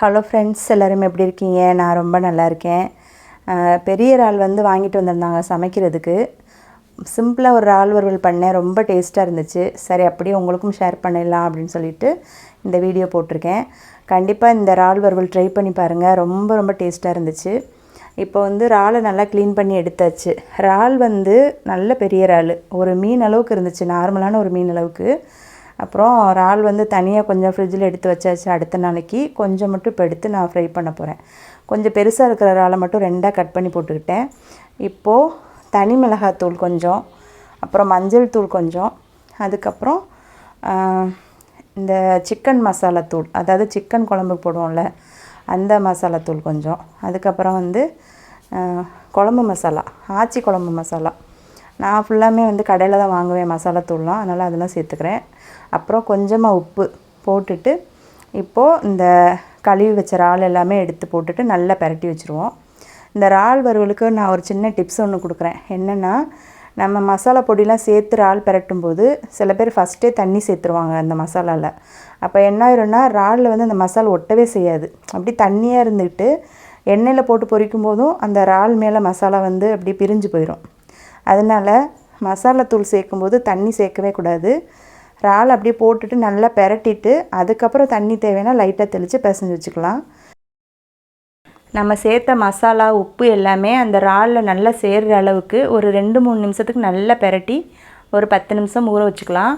Hello friends எல்லோரும் எப்படி இருக்கீங்க? நான் ரொம்ப நல்லா இருக்கேன். பெரிய இறால் வந்து வாங்கிட்டு வந்திருந்தாங்க சமைக்கிறதுக்கு. சிம்பிளாக ஒரு இறால் வறுவல் பண்ணேன். ரொம்ப டேஸ்ட்டாக இருந்துச்சு. சரி அப்படியே உங்களுக்கும் ஷேர் பண்ணிடலாம் அப்படின்னு சொல்லிட்டு இந்த வீடியோ போட்டிருக்கேன். கண்டிப்பாக இந்த இறால் வறுவல் ட்ரை பண்ணி பாருங்கள் ரொம்ப ரொம்ப டேஸ்ட்டாக இருந்துச்சு. இப்போ வந்து இறாலை நல்லா க்ளீன் பண்ணி எடுத்தாச்சு. இறால் வந்து நல்ல பெரிய இறால். ஒரு மீன் அளவுக்கு இருந்துச்சு. நார்மலான ஒரு மீன் அளவுக்கு. அப்புறம் இறால் வந்து தனியாக கொஞ்சம் ஃப்ரிட்ஜில் எடுத்து வச்சாச்சு. அடுத்த நாளைக்கு கொஞ்சம் மட்டும் இப்போ எடுத்து நான் ஃப்ரை பண்ண போகிறேன் கொஞ்சம் பெருசாக இருக்கிற இறாலை மட்டும் ரெண்டாக கட் பண்ணி போட்டுக்கிட்டேன். இப்போது தனி மிளகாத்தூள் கொஞ்சம் அப்புறம் மஞ்சள் தூள் கொஞ்சம் அதுக்கப்புறம் இந்த சிக்கன் மசாலா தூள் அதாவது சிக்கன் குழம்புக்கு போடுவோம்ல அந்த மசாலா தூள் கொஞ்சம். அதுக்கப்புறம் வந்து குழம்பு மசாலா ஆச்சி குழம்பு மசாலா நான் ஃபுல்லாமே வந்து கடையில் தான் வாங்குவேன் மசாலா தூள்லாம். அதனால் அதெல்லாம் சேர்த்துக்கிறேன். அப்புறம் கொஞ்சமாக உப்பு போட்டுட்டு இப்போது இந்த கழுவி வச்ச இறால் எல்லாமே எடுத்து போட்டுட்டு நல்லா பரட்டி வச்சுருவோம். இந்த இறால் வறுவலுக்கு நான் ஒரு சின்ன டிப்ஸ் ஒன்று கொடுக்குறேன். என்னென்னா நம்ம மசாலா பொடிலாம் சேர்த்து இறால் பெரட்டும் போது சில பேர் ஃபஸ்ட்டே தண்ணி சேர்த்துருவாங்க அந்த மசாலாவில் அப்போ என்ன ஆயிரும்னா இறாலில் வந்து அந்த மசாலா ஒட்டவே செய்யாது. அப்படி தண்ணியாக இருந்துக்கிட்டு எண்ணெயில் போட்டு பொரிக்கும் போதும் அந்த இறால் மேலே மசாலா வந்து அப்படி பிரிஞ்சு போயிடும் அதனால் மசாலா தூள் சேர்க்கும்போது தண்ணி சேர்க்கவே கூடாது. இறால் அப்படியே போட்டுட்டு நல்லா பெரட்டிட்டு அதுக்கப்புறம் தண்ணி தேவைன்னா லைட்டாக தெளித்து பிசைஞ்சு வச்சுக்கலாம். நம்ம சேர்த்த மசாலா உப்பு எல்லாமே அந்த இறாலில் நல்லா சேர்கிற அளவுக்கு ஒரு ரெண்டு மூணு நிமிஷத்துக்கு நல்லா பெரட்டி ஒரு பத்து நிமிஷம் ஊற வச்சுக்கலாம்.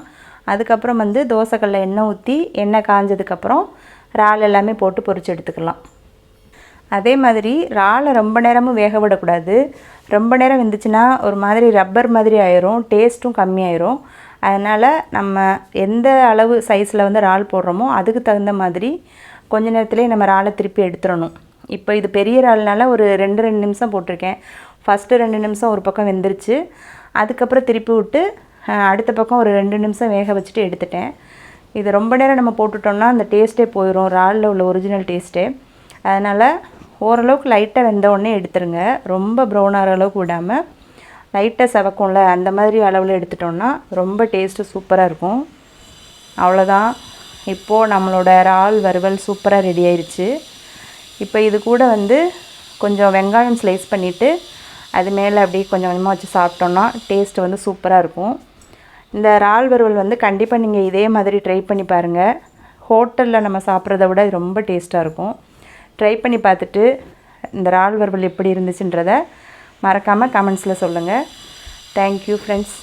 அதுக்கப்புறம் வந்து தோசைக்கல்ல எண்ணெய் ஊற்றி எண்ணெய் காஞ்சதுக்கப்புறம் இறால் எல்லாமே போட்டு பொரிச்சு எடுத்துக்கலாம். அதே மாதிரி இறாலை ரொம்ப நேரமும் வேக விடக்கூடாது. ரொம்ப நேரம் வெந்துச்சுன்னா ஒரு மாதிரி ரப்பர் மாதிரி ஆயிரும் டேஸ்ட்டும் கம்மியாயிரும். அதனால் நம்ம எந்த அளவு சைஸில் வந்து இறால் போடுறோமோ அதுக்கு தகுந்த மாதிரி கொஞ்ச நேரத்துலேயே நம்ம இறாலை திருப்பி எடுத்துடணும். இப்போ இது பெரிய இறால்னால ஒரு ரெண்டு ரெண்டு நிமிஷம் போட்டிருக்கேன். ஃபஸ்ட்டு ரெண்டு நிமிஷம் ஒரு பக்கம் வெந்துருச்சு. அதுக்கப்புறம் திருப்பி விட்டு அடுத்த பக்கம் ஒரு ரெண்டு நிமிஷம் வேக வச்சுட்டு எடுத்துட்டேன். இது ரொம்ப நேரம் நம்ம போட்டுட்டோம்னா அந்த டேஸ்ட்டே போயிடும் இறாலில் உள்ள ஒரிஜினல் டேஸ்ட்டே அதனால் ஓரளவுக்கு லைட்டாக வெந்த உடனே எடுத்துருங்க. ரொம்ப ப்ரௌன் ஆகிற அளவுக்கு விடாமல் லைட்டாக செவக்கும்ல அந்த மாதிரி அளவில் எடுத்துட்டோம்னா ரொம்ப டேஸ்ட்டு சூப்பராக இருக்கும். அவ்வளோதான் இப்போது நம்மளோட இறால் வறுவல் சூப்பராக ரெடி ஆயிடுச்சு இப்போ இது கூட வந்து கொஞ்சம் வெங்காயம் ஸ்லைஸ் பண்ணிவிட்டு அது மேலே அப்படியே கொஞ்சம் கொஞ்சமாக வச்சு சாப்பிட்டோம்னா டேஸ்ட் வந்து சூப்பராக இருக்கும். இந்த இறால் வறுவல் வந்து கண்டிப்பாக நீங்கள் இதே மாதிரி ட்ரை பண்ணி பாருங்கள் ஹோட்டலில் நம்ம சாப்பிட்றத விட இது ரொம்ப டேஸ்ட்டாக இருக்கும். ட்ரை பண்ணி பார்த்துட்டு இந்த ரால் வறுவல் எப்படி இருந்துச்சுன்றதை மறக்காமல் கமெண்ட்ஸில் சொல்லுங்கள் தேங்க்யூ ஃப்ரெண்ட்ஸ்